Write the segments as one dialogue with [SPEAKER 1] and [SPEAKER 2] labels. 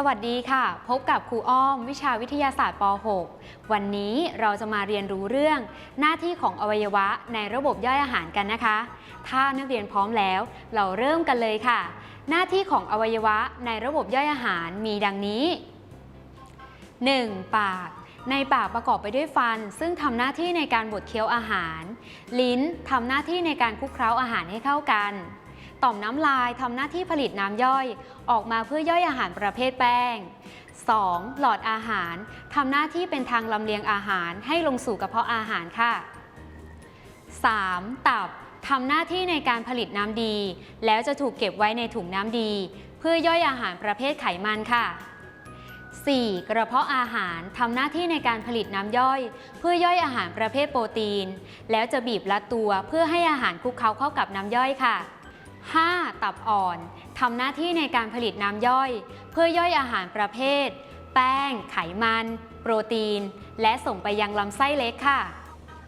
[SPEAKER 1] สวัสดีค่ะ พบกับครูอ้อม วิชาวิทยาศาสตร์ป .6 วันนี้เราจะมาเรียนรู้เรื่อง หน้าที่ของอวัยวะในระบบย่อยอาหารกันนะคะ ถ้านักเรียนพร้อมแล้ว เราเริ่มกันเลยค่ะ หน้าที่ของอวัยวะในระบบย่อยอาหารมีดังนี้ 1. ปาก ในปากประกอบไปด้วยฟัน ซึ่งทำหน้าที่ในการบดเคี้ยวอาหาร ลิ้นทำหน้าที่ในการคลุกเคล้าอาหารให้เข้ากัน ต่อมน้ำลายทำหน้าที่ผลิตน้ำย่อย ออกมาเพื่อย่อยอาหารประเภทแป้ง 2. หลอดอาหารทำหน้าที่เป็นทางลำเลียงอาหารให้ลงสู่กระเพาะอาหารค่ะ 3. ตับทำหน้าที่ในการผลิตน้ำดี แล้วจะถูกเก็บไว้ในถุงน้ำดี เพื่อย่อยอาหารประเภทไขมันค่ะ 4. กระเพาะอาหารทำหน้าที่ในการผลิตน้ำย่อย เพื่อย่อยอาหารประเภทโปรตีน แล้วจะบีบรัดตัวเพื่อให้อาหารคลุกเคล้าเข้ากับน้ำย่อยค่ะ 5. ตับอ่อนทำหน้าที่ในการผลิตน้ำย่อย เพื่อย่อยอาหารประเภท แป้ง ไขมัน โปรตีน และส่งไปยังลำไส้เล็กค่ะ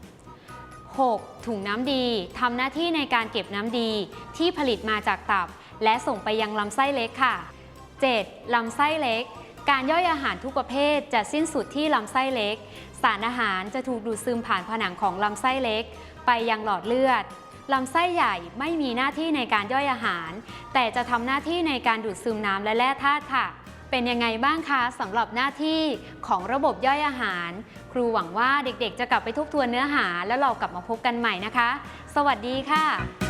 [SPEAKER 1] 6. ถุงน้ำดีทำหน้าที่ในการเก็บน้ำดีที่ผลิตมาจากตับ และส่งไปยังลำไส้เล็กค่ะ 7. ลำไส้เล็ก การย่อยอาหารทุกประเภทจะสิ้นสุดที่ลำไส้เล็ก สารอาหารจะถูกดูดซึมผ่านผนังของลำไส้เล็ก ไปยังหลอดเลือด ลำไส้ใหญ่ไม่มีหน้าที่ในการย่อยอาหาร แต่จะทำหน้าที่ในการดูดซึมน้ำและแร่ธาตุค่ะ เป็นยังไงบ้างคะสำหรับหน้าที่ของระบบย่อยอาหาร ครูหวังว่าเด็กๆ จะกลับไปทบทวนเนื้อหา แล้วเรากลับมาพบกันใหม่นะคะ สวัสดีค่ะ